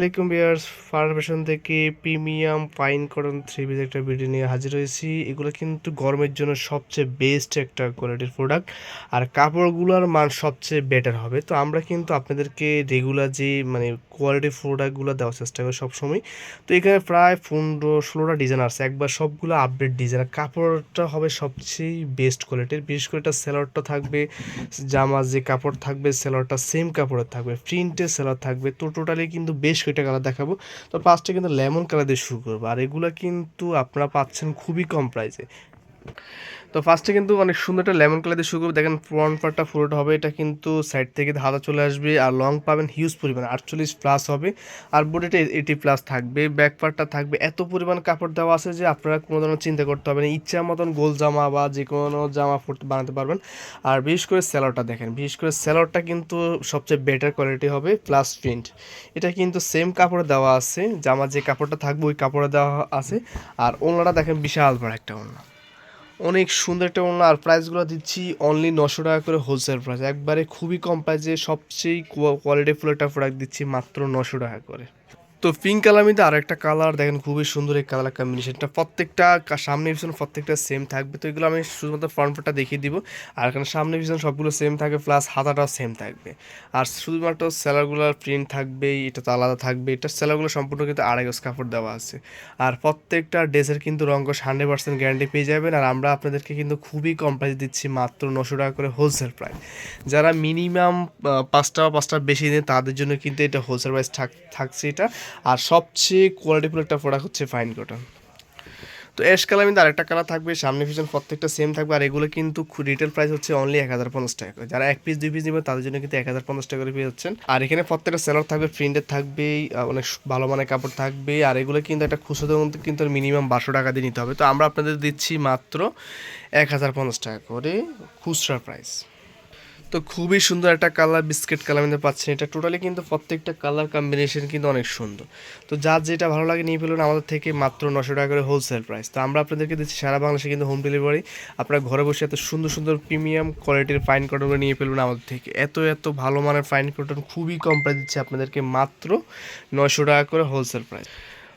আলাইকুম বিয়ার্স ফার্মেশন থেকে premium fine cotton three piece একটা ভিডিও নিয়ে হাজির হয়েছি। এগুলো কিন্তু গরমের জন্য সবচেয়ে বেস্ট একটা কোয়ালিটির প্রোডাক্ট আর কাপড়গুলোর মান সবচেয়ে বেটার হবে। তো আমরা কিন্তু আপনাদেরকে রেগুলার যে মানে কোয়ালিটি প্রোডাক্টগুলো দেওয়ার চেষ্টা করি সবসময়। তো এখানে প্রায় পনেরো, ষোলোটা ডিজাইন আছে। একবার সবগুলো আপডেট ডিজাইন আর কাপড়টা হবে সবচেয়ে বেস্ট কোয়ালিটির বিশেষ করে এটা সেলারটা থাকবে জামা যে কাপড় থাকবে সেলারটা সেম কাপড়ের থাকবে প্রিন্টের সেলার থাকবে। তো টোটালি কিন্তু বেশ কয়েকটা কালার দেখাবো। তো পাঁচটা কিন্তু লেমন কালার দিয়ে শুরু করব। আর এগুলো কিন্তু আপনারা পাচ্ছেন খুবই কম প্রাইসে তো ফার্স্টে কিন্তু অনেক সুন্দর একটা লেমন কালার দিয়ে শুরু করবে। দেখেন ফ্রন্ট পার্টটা পুরোটা হবে। এটা কিন্তু সাইড থেকে হাতা চলে আসবে আর লং পাবেন হিউজ পরিমাণ, আটচল্লিশ প্লাস হবে। আর বডিটা এইটি প্লাস থাকবে। ব্যাক পার্টটা থাকবে। এত পরিমাণ কাপড় দেওয়া আছে যে আপনারা কোনো ধরনের চিন্তা করতে হবে না। ইচ্ছা মতন গোল জামা বা যে কোনো জামা ফুট বানাতে পারবেন। আর বিশেষ করে স্যালোয়ারটা দেখেন, বিশেষ করে স্যালোয়ারটা কিন্তু সবচেয়ে বেটার কোয়ালিটি হবে প্লাস প্রিন্ট এটা কিন্তু সেম কাপড়ে দেওয়া আছে। জামা যে কাপড়টা থাকবে, ওই কাপড়ে দেওয়া আছে। আর ওনারা দেখেন বিশাল বড় একটা ওনা অনেক সুন্দর একটা ওড়না আর প্রাইসগুলো দিচ্ছি অনলি নশো টাকা করে হোলসেল প্রাইস একবারে খুবই কম প্রাইসে সবচেয়ে কোয়ালিটি ফুল একটা প্রোডাক্ট দিচ্ছি মাত্র নশো টাকা করে। তো পিঙ্ক কালার মধ্যে আর একটা কালার দেখেন খুবই সুন্দর এই কালার কম্বিনেশনটা প্রত্যেকটা সামনে পিছনে প্রত্যেকটা সেম থাকবে। তো এগুলো আমি শুধুমাত্র ফ্রন্ট পার্টটা দেখিয়ে দিব। আর এখানে সামনে পিছনে সবগুলো সেম থাকবে প্লাস হাতাটাও সেম থাকবে। আর শুধুমাত্র সেলারগুলোর প্রিন্ট থাকবেই, এটা তো আলাদা থাকবে। এটা সেলারগুলো সম্পূর্ণ কিন্তু আড়াই গজ কাপড় দেওয়া আছে। আর প্রত্যেকটা ড্রেসের কিন্তু রঙ্গস হান্ড্রেড পার্সেন্ট গ্যারান্টি পেয়ে যাবেন। আর আমরা আপনাদেরকে কিন্তু খুবই কম প্রাইস দিচ্ছি মাত্র নশো টাকা করে হোলসেল প্রাইস যারা মিনিমাম পাঁচটা বা পাঁচটা বেশি নেন তাদের জন্য কিন্তু এটা হোলসেল প্রাইস থাকছে এটা। আর সবচেয়ে কোয়ালিটিফুল একটা প্রোডাক্ট হচ্ছে ফাইন কটন তো অ্যাশ কালার কিন্তু আরেকটা কালার থাকবে, সামনে পিছন প্রত্যেকটা সেম থাকবে, আর এগুলো কিন্তু রিটেল প্রাইস হচ্ছে অনলি এক হাজার পঞ্চাশ টাকা করে। যারা এক পিস দুই পিস নেবেন, তাদের জন্য কিন্তু এক হাজার পঞ্চাশ টাকা করে পেয়ে যাচ্ছেন আর এখানে প্রত্যেকটা সেলার থাকবে প্রিন্টের থাকবে অনেক ভালো মানের কাপড় থাকবে আর এগুলো কিন্তু একটা খুচরো থেকে কিন্তু মিনিমাম বারোশো টাকা দিয়ে নিতে হবে। তো আমরা আপনাদের দিচ্ছি মাত্র এক হাজার পঞ্চাশ টাকা করে খুচরা প্রাইস তো খুবই সুন্দর একটা কালার বিস্কিট কালার মধ্যে পাচ্ছেন। এটা টোটালি কিন্তু প্রত্যেকটা কালার কম্বিনেশন কিন্তু অনেক সুন্দর। তো যার যেটা ভালো লাগে নিয়ে ফেলুন আমাদের থেকে মাত্র নশো টাকা করে হোলসেল প্রাইস তো আমরা আপনাদেরকে দিচ্ছি সারা বাংলাদেশে কিন্তু হোম ডেলিভারি আপনারা ঘরে বসে এত সুন্দর সুন্দর প্রিমিয়াম কোয়ালিটির ফাইন কটনগুলো নিয়ে ফেলুন আমাদের থেকে। এত এত ভালো মানের ফাইন কটন খুবই কম প্রাইস দিচ্ছে আপনাদেরকে মাত্র নশো টাকা করে হোলসেল প্রাইস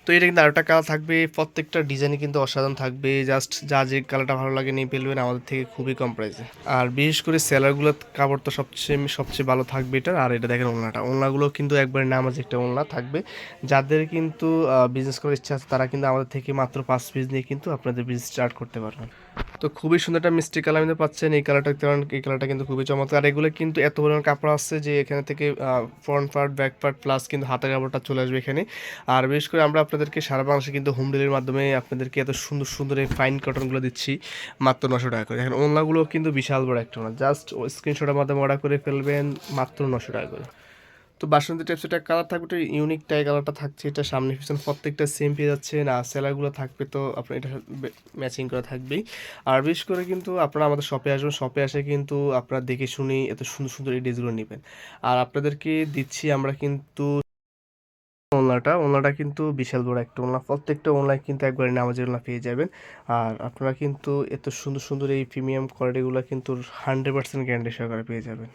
তো এটা কিন্তু আরেকটা কালার থাকবে। প্রত্যেকটা ডিজাইনে কিন্তু অসাধারণ থাকবে। জাস্ট যা যে কালারটা ভালো লাগে নিয়ে ফেলবেন, আমাদের থেকে খুবই কম প্রাইসে আর বিশেষ করে সেলারগুলোর কাপড় তো সবচেয়ে সবচেয়ে ভালো থাকবে এটার। আর এটা দেখেন ওলনাটা ওলনাগুলো কিন্তু একবারে নামাজ একটা ওলনা থাকবে। যাদের কিন্তু বিজনেস করার ইচ্ছা আছে, তারা কিন্তু আমাদের থেকে মাত্র পাঁচ পিস নিয়ে কিন্তু আপনাদের বিজনেস স্টার্ট করতে পারবেন। তো খুবই সুন্দর একটা মিষ্টি কালার মধ্যে পাচ্ছেন। এই কালারটা কারণ এই কালারটা কিন্তু খুবই চমৎকার। আর এগুলো কিন্তু এত পরিমাণ কাপড় আসছে যে এখানে থেকে front part back part plus কিন্তু হাতের কাপড়টা চলে আসবে এখানে। আর বিশেষ করে আমরা আপনাদেরকে সারা বাংলাদেশে কিন্তু হোম ডেলিভারির মাধ্যমে আপনাদেরকে এত সুন্দর সুন্দর এই ফাইন কটনগুলো দিচ্ছি, মাত্র নশো টাকা করে। এখন ওনলাগুলো কিন্তু বিশাল বড় একটা না জাস্ট স্ক্রিনশটের মাধ্যমে অর্ডার করে ফেলবেন, মাত্র নশো টাকা করে। তো বাসন্তী টাইপস এটা কালার থাকবে একটা ইউনিক টাই কালারটা থাকছে। এটা সামনে পিছনে প্রত্যেকটা সেম পেয়ে যাচ্ছে। না সেলারগুলো থাকবে তো আপনার এটা ম্যাচিং করা থাকবেই। আর বিশেষ করে কিন্তু আপনারা আমাদের শপে আসবেন। শপে আসে কিন্তু আপনারা দেখে শুনেই এত সুন্দর সুন্দর এই ড্রেসগুলো নেবেন। আর আপনাদেরকে দিচ্ছি আমরা কিন্তু ওনলাটা ওনলাটা কিন্তু বিশাল বড় একটা ওনলা প্রত্যেকটা ওনলায় কিন্তু একবারে নামাজের ওনলা পেয়ে যাবেন। আর আপনারা কিন্তু এত সুন্দর সুন্দর এই প্রিমিয়াম কোয়ালিটিগুলো কিন্তু হান্ড্রেড পার্সেন্ট গ্যারান্টি সহকারে পেয়ে যাবেন।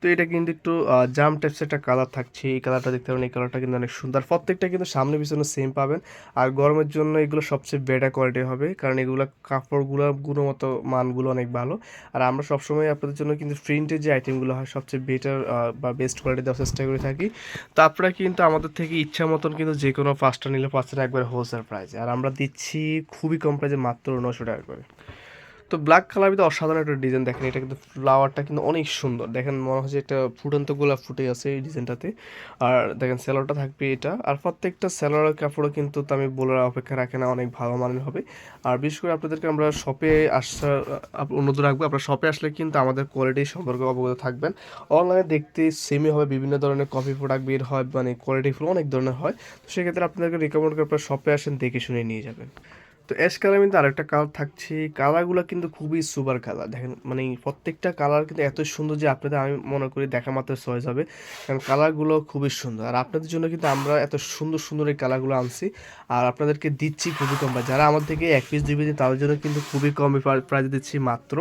তো এটা কিন্তু একটু জাম টাইপস একটা কালার থাকছে। এই কালারটা দেখতে পাবেন এই কালারটা কিন্তু অনেক সুন্দর। প্রত্যেকটা কিন্তু সামনে পিছনে সেম পাবেন। আর গরমের জন্য এগুলো সবচেয়ে বেটার কোয়ালিটি হবে, কারণ এগুলো কাপড়গুলো গুণগত মানগুলো অনেক ভালো। আর আমরা সবসময় আপনাদের জন্য কিন্তু প্রিন্টের যে আইটেমগুলো হয়, সবচেয়ে বেটার বা বেস্ট কোয়ালিটি দেওয়ার চেষ্টা করে থাকি। তো আপনারা কিন্তু আমাদের থেকে ইচ্ছা মতন কিন্তু যে কোনো পাঁচটা নিলে পাঁচটা একবার হোলসেল প্রাইসে আর আমরা দিচ্ছি খুবই কম প্রাইসে মাত্র নশো টাকা করে। তো ব্ল্যাক কালার ভিতরে অসাধারণ একটা ডিজাইন দেখেন, এটা কিন্তু ফ্লাওয়ারটা কিন্তু অনেক সুন্দর। দেখেন মনে হচ্ছে একটা ফুটন্ত গোলাপ ফুটে আছে এই ডিজাইনটাতে আর দেখেন স্যালোয়ারটা থাকবে এটা। আর প্রত্যেকটা স্যালোয়ারের কাপড়ও কিন্তু আমি বলার অপেক্ষা রাখে না, অনেক ভালো মানের হবে। আর বিশেষ করে আপনাদেরকে আমরা শপে আসার অনুরোধ রাখব, আপনারা শপে আসলে কিন্তু আমাদের কোয়ালিটি সম্পর্কে অবগত থাকবেন। অনলাইনে দেখতে সেমই হবে, বিভিন্ন ধরনের কফি প্রোডাক্ট বের হয় মানে কোয়ালিটি ফুল অনেক ধরনের হয়। তো সেক্ষেত্রে আপনাদেরকে রিকমেন্ড করে আপনারা শপে আসেন, দেখে শুনে নিয়ে যাবেন। তো অ্যাশ কালার কিন্তু আরেকটা কালার থাকছে। কালারগুলো কিন্তু খুবই সুপার কালার দেখেন মানে প্রত্যেকটা কালার কিন্তু এত সুন্দর যে আপনাদের আমি মনে করি দেখা মাত্র চয়েস হবে। কারণ কালারগুলো খুবই সুন্দর। আর আপনাদের জন্য কিন্তু আমরা এত সুন্দর সুন্দর এই কালারগুলো আনছি। আর আপনাদেরকে দিচ্ছি খুবই কম। যারা আমার থেকে এক পিস দুই পিস তাদের জন্য কিন্তু খুবই কম প্রাইসে দিচ্ছি মাত্র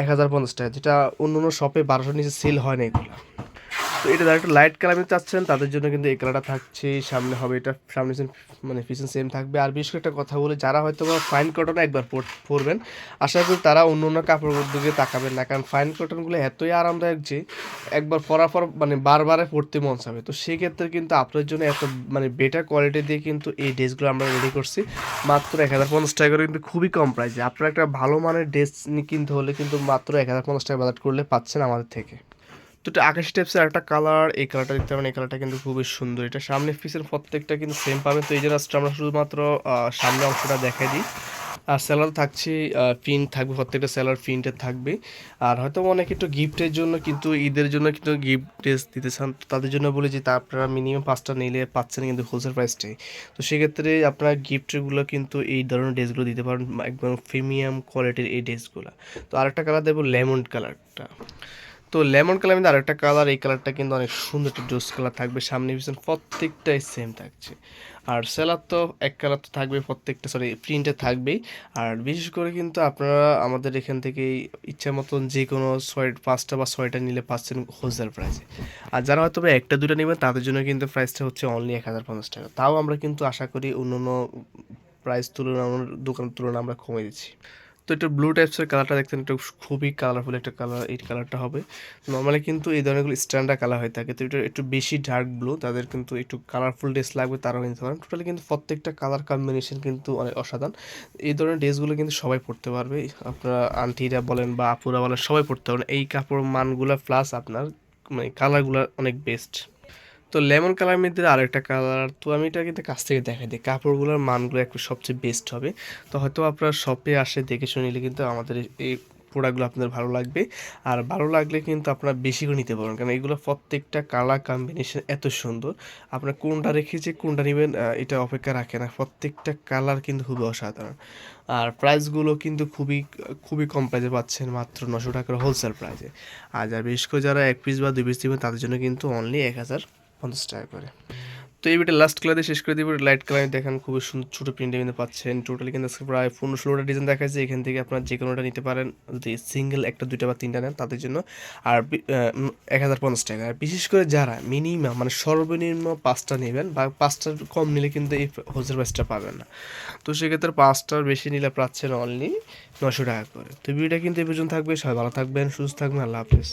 এক হাজার পঞ্চাশ টাকা। যেটা অন্য অন্য শপে বারোশোর নিচে সেল হয় না এগুলো। তো এটা যারা একটু লাইট কালার চাচ্ছেন, তাদের জন্য কিন্তু এই কালারটা থাকছে। সামনে হবে এটা, সামনে সেম মানে পিছন সেম থাকবে। আর বিশেষ একটা কথা বলে, যারা হয়তো ফাইন কটন একবার পর- পরবেন, আশা করি তারা অন্য অন্য কাপড়ের দিকে তাকাবেন না। কারণ ফাইন কটনগুলো এতই আরামদায়ক যে একবার পরার পর মানে বারবারে পড়তে মন চাবে। তো সেক্ষেত্রে কিন্তু আপনার জন্য এত মানে বেটার কোয়ালিটি দিয়ে কিন্তু এই ড্রেসগুলো আমরা রেডি করছি। মাত্র এক হাজার পঞ্চাশ টাকা করে কিন্তু খুবই কম প্রাইসে আপনারা একটা ভালো মানের ড্রেস কিনতে হলে কিন্তু মাত্র এক হাজার পঞ্চাশ টাকা বাজার করলে পাচ্ছেন আমাদের থেকে। এটা আকাশ টেপসের একটা কালার এই কালারটা দেখতে পারেন, এই কালারটা কিন্তু খুবই সুন্দর। এটা সামনে পিসের প্রত্যেকটা কিন্তু সেম পাবেন। তো এই জন্য আমরা শুধুমাত্র সামনে অংশটা দেখাই দিই। আর স্যালার থাকছে প্রিন্ট থাকবে, প্রত্যেকটা স্যালার প্রিন্টের থাকবে। আর হয়তো অনেকে একটু গিফটের জন্য কিন্তু, ঈদের জন্য কিন্তু গিফট ড্রেস দিতে চান। তাদের জন্য বলি যে তা আপনারা মিনিমাম পাঁচটা নিলে পাচ্ছেন কিন্তু হোলসেল প্রাইসটাই তো সেক্ষেত্রে আপনারা গিফটগুলো কিন্তু এই ধরনের ড্রেসগুলো দিতে পারেন, একদম প্রিমিয়াম কোয়ালিটির এই ড্রেসগুলো তো আরেকটা কালার দেবো লেমন কালারটা তো লেমন কালার মধ্যে আরেকটা কালার, এই কালারটা কিন্তু অনেক সুন্দর, একটা জোস কালার থাকবে। সামনে পিছনে প্রত্যেকটাই সেম থাকছে। আর সেলার তো এক কালার তো থাকবে প্রত্যেকটা সরি প্রিন্টে থাকবেই। আর বিশেষ করে কিন্তু আপনারা আমাদের এখান থেকে ইচ্ছা মতন যে কোনো ছয় পাঁচটা বা ছয়টা নিলে পাচ্ছেন হোলসেল প্রাইসে আর যারা হয়তো একটা, দুটো নেবেন, তাদের জন্য কিন্তু প্রাইসটা হচ্ছে অনলি এক হাজার পঞ্চাশ টাকা। তাও আমরা কিন্তু আশা করি অন্য অন্য প্রাইস তুলনা দোকানের তুলনা আমরা কমে দিচ্ছি। তো এটা ব্লু টাইপসের কালারটা দেখতেন একটু খুবই কালারফুল একটা কালার এই কালারটা হবে। নর্মালি কিন্তু এই ধরনেরগুলো স্ট্যান্ডার্ড কালার হয়ে থাকে, তো এটা একটু বেশি ডার্ক ব্লু তাদের কিন্তু একটু কালারফুল ড্রেস লাগবে, তারাও নিতে পারেন টোটালি কিন্তু প্রত্যেকটা কালার কম্বিনেশন কিন্তু অনেক অসাধারণ। এই ধরনের ড্রেসগুলো কিন্তু সবাই পরতে পারবে, আপনারা আন্টিরা বলেন বা আপুরা বলেন, সবাই পরতে পারেন এই কাপড় মানগুলো প্লাস আপনার মানে কালারগুলো অনেক বেস্ট তো লেমন কালার মধ্যে আরেকটা কালার, তো আমি এটা কিন্তু কাছ থেকে দেখাই দিই। কাপড়গুলোর মানগুলো একটু সবচেয়ে বেস্ট হবে। তো হয়তো আপনারা শপে আসে দেখে শুনে নিলে কিন্তু আমাদের এই- প্রোডাক্টগুলো আপনাদের ভালো লাগবে। আর ভালো লাগলে কিন্তু আপনারা বেশি করে নিতে পারবেন। কারণ এগুলো প্রত্যেকটা কালার কম্বিনেশন এত সুন্দর। আপনার কোনটা রেখেছে কোনটা নেবেন এটা অপেক্ষা রাখে না। প্রত্যেকটা কালার কিন্তু খুবই অসাধারণ। আর প্রাইসগুলো কিন্তু খুবই খুবই কম প্রাইসে পাচ্ছেন মাত্র নশো টাকার হোলসেল প্রাইসে আর যারা বিশেষ করে যারা এক পিস বা দুই পিস দেবেন তাদের জন্য কিন্তু অনলি এক হাজার পঞ্চাশ টাকা করে। তো এই ভিডিও লাস্ট কালার শেষ করে দিব। লাইট কালার দেখেন খুবই সুন্দর ছোটো প্রিন্টে কিন্তু পাচ্ছেন। টোটালি কিন্তু প্রায় পনেরো ষোলোটা ডিজাইন দেখাচ্ছে এখান থেকে আপনার যে কোনোটা নিতে পারেন, যদি সিঙ্গেল একটা, দুইটা বা তিনটা নেন, তাদের জন্য। আর এক হাজার পঞ্চাশ টাকা। আর বিশেষ করে যারা মিনিমাম মানে সর্বনিম্ন পাঁচটা নেবেন বা পাঁচটার কম নিলে কিন্তু এই হোলসেল প্রাইসটা পাবেন না। তো সেক্ষেত্রে পাঁচটার বেশি নিলে পাচ্ছেন অনলি নশো টাকা করে। তো ভিডিওটা কিন্তু এই পর্যন্ত থাকবে। সবাই ভালো থাকবেন, সুস্থ থাকবেন। আল্লাহ হাফেজ।